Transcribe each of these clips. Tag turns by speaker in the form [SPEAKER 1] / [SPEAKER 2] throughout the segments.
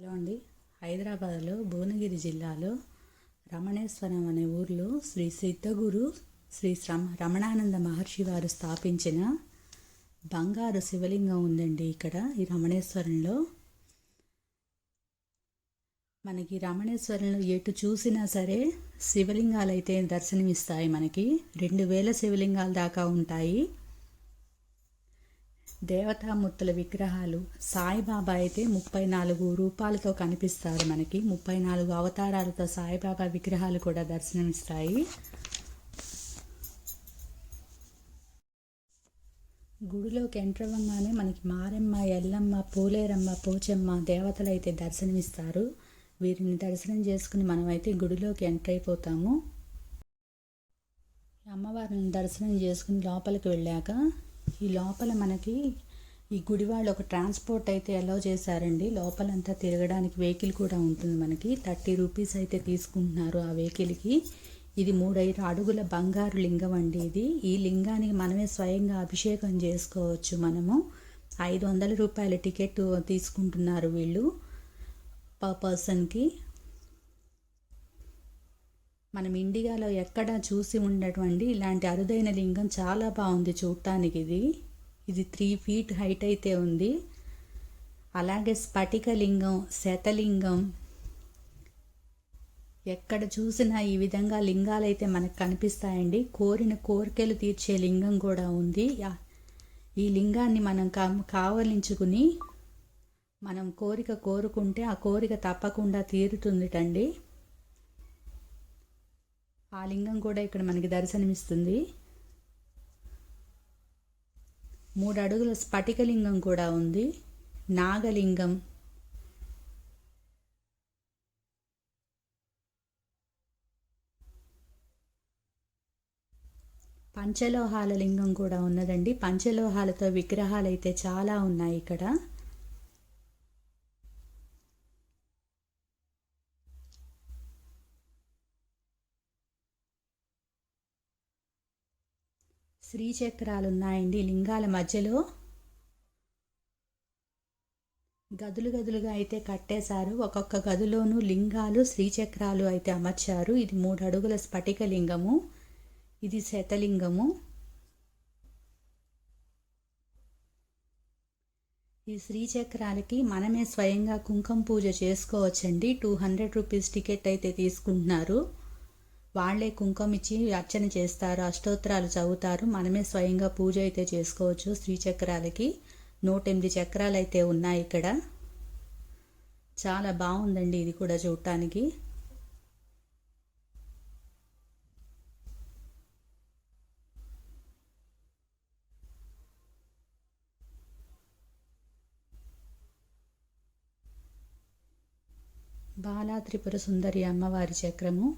[SPEAKER 1] Hello అండి హైదరాబాద్లో భువనగిరి జిల్లాలో రమణేశ్వరం అనే ఊర్లో శ్రీ సిద్ధగురు శ్రీ శ్రమ రమణానంద మహర్షి వారు స్థాపించిన బంగారు శివలింగం ఉందండి ఇక్కడ ఈ రమణేశ్వరంలో. మనకి రమణేశ్వరంలో ఎటు చూసినా సరే శివలింగాలు అయితే దర్శనమిస్తాయి మనకి. రెండు వేల శివలింగాల దాకా ఉంటాయి. దేవతామూర్తుల విగ్రహాలు సాయిబాబా అయితే ముప్పై నాలుగు రూపాలతో కనిపిస్తారు మనకి. ముప్పై నాలుగు అవతారాలతో సాయిబాబా విగ్రహాలు కూడా దర్శనమిస్తాయి. గుడిలోకి ఎంటర్ అవ్వగానే మనకి మారెమ్మ ఎల్లమ్మ పోలేరమ్మ పోచమ్మ దేవతలు అయితే దర్శనమిస్తారు. వీరిని దర్శనం చేసుకుని మనమైతే గుడిలోకి ఎంటర్ అయిపోతాము. అమ్మవారిని దర్శనం చేసుకుని లోపలికి వెళ్ళాక ఈ లోపల మనకి ఈ గుడి వాళ్ళు ఒక ట్రాన్స్పోర్ట్ అయితే అలౌ చేశారండి. లోపలంతా తిరగడానికి వెహికల్ కూడా ఉంటుంది మనకి. థర్టీ రూపీస్ అయితే తీసుకుంటున్నారు ఆ వెహికల్కి. ఇది మూడైదు అడుగుల బంగారు లింగం అండి ఇది. ఈ లింగానికి మనమే స్వయంగా అభిషేకం చేసుకోవచ్చు మనము. ఐదు వందల రూపాయల టికెట్ తీసుకుంటున్నారు వీళ్ళు పర్ పర్సన్కి మనం ఇండియాలో ఎక్కడ చూసి ఉండటువంటి ఇలాంటి అరుదైన లింగం చాలా బాగుంది చూడటానికి ఇది. ఇది త్రీ ఫీట్ హైట్ అయితే ఉంది. అలాగే స్ఫటిక లింగం శతలింగం. ఎక్కడ చూసినా ఈ విధంగా లింగాలైతే మనకు కనిపిస్తాయండి. కోరిన కోరికలు తీర్చే లింగం కూడా ఉంది. ఈ లింగాన్ని మనం కా కావలించుకుని మనం కోరిక కోరుకుంటే ఆ కోరిక తప్పకుండా తీరుతుందిటండి. ఆ లింగం కూడా ఇక్కడ మనకి దర్శనమిస్తుంది. మూడు అడుగుల స్ఫటికలింగం కూడా ఉంది. నాగలింగం. పంచలోహాల లింగం కూడా ఉన్నదండి. పంచలోహాలతో విగ్రహాలు అయితే చాలా ఉన్నాయి ఇక్కడ. శ్రీచక్రాలు ఉన్నాయండి లింగాల మధ్యలో. గదులు గదులుగా అయితే కట్టేశారు. ఒక్కొక్క గదిలోనూ లింగాలు శ్రీచక్రాలు అయితే అమర్చారు. ఇది మూడు అడుగుల స్ఫటిక లింగము. ఇది శతలింగము. ఈ శ్రీచక్రాలకి మనమే స్వయంగా కుంకుమ పూజ చేసుకోవచ్చండి. టూ హండ్రెడ్ రూపీస్ టికెట్ అయితే తీసుకుంటున్నారు. వాళ్ళే కుంకుమ ఇచ్చి అర్చన చేస్తారు అష్టోత్తరాలు చదువుతారు. మనమే స్వయంగా పూజ అయితే చేసుకోవచ్చు శ్రీచక్రాలకి. నూట ఎనిమిది చక్రాలు అయితే ఉన్నాయి ఇక్కడ. చాలా బాగుందండి ఇది కూడా చూడటానికి. బాలా త్రిపుర సుందరి అమ్మవారి చక్రము.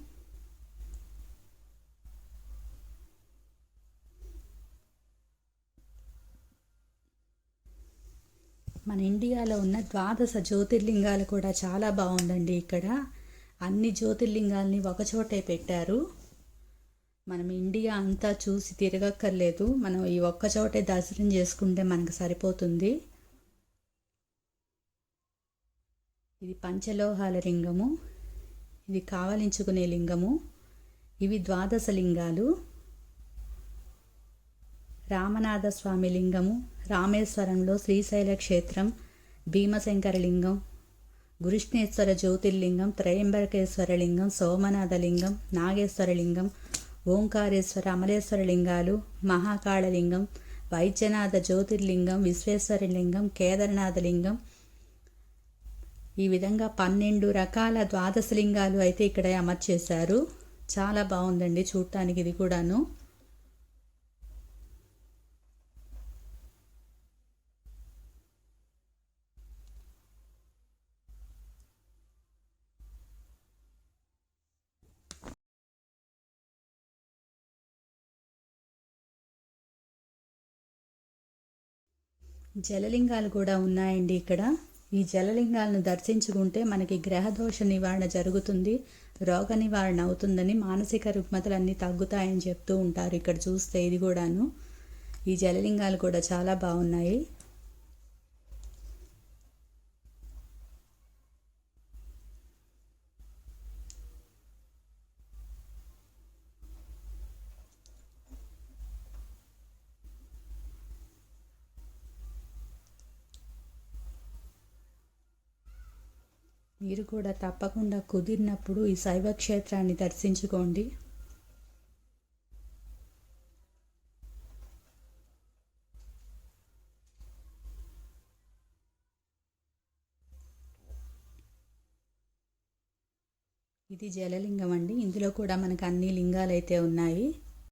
[SPEAKER 1] మన ఇండియాలో ఉన్న ద్వాదశ జ్యోతిర్లింగాలు కూడా చాలా బాగుందండి ఇక్కడ. అన్ని జ్యోతిర్లింగాల్ని ఒకచోటే పెట్టారు. మనం ఇండియా అంతా చూసి తిరగక్కర్లేదు. మనం ఈ ఒక్కచోటే దర్శనం చేసుకుంటే మనకు సరిపోతుంది. ఇది పంచలోహాల లింగము. ఇది కావలించుకునే లింగము. ఇవి ద్వాదశ లింగాలు. రామనాథ స్వామి లింగము రామేశ్వరంలో శ్రీశైల క్షేత్రం భీమశంకర లింగం గురుష్ణేశ్వర జ్యోతిర్లింగం త్రయంబకేశ్వర లింగం సోమనాథ లింగం నాగేశ్వర లింగం ఓంకారేశ్వర అమలేశ్వర లింగాలు మహాకాళలింగం వైద్యనాథ జ్యోతిర్లింగం విశ్వేశ్వర లింగం కేదారనాథ లింగం. ఈ విధంగా పన్నెండు రకాల ద్వాదశ లింగాలు అయితే ఇక్కడ అమర్చేశారు. చాలా బాగుందండి చూడటానికి ఇది కూడాను. జలలింగాలు కూడా ఉన్నాయండి ఇక్కడ. ఈ జలలింగాలను దర్శించుకుంటే మనకి గ్రహదోష నివారణ జరుగుతుంది. రోగ నివారణ అవుతుందని మానసిక రుగ్మతలన్నీ తగ్గుతాయని చెప్తూ ఉంటారు ఇక్కడ చూస్తే ఇది కూడాను. ఈ జలలింగాలు కూడా చాలా బాగున్నాయి. మీరు కూడా తప్పకుండా కుదిరినప్పుడు ఈ శైవ క్షేత్రాన్ని దర్శించుకోండి. ఇది జలలింగం అండి. ఇందులో కూడా మనకు అన్ని లింగాలు అయితే ఉన్నాయి.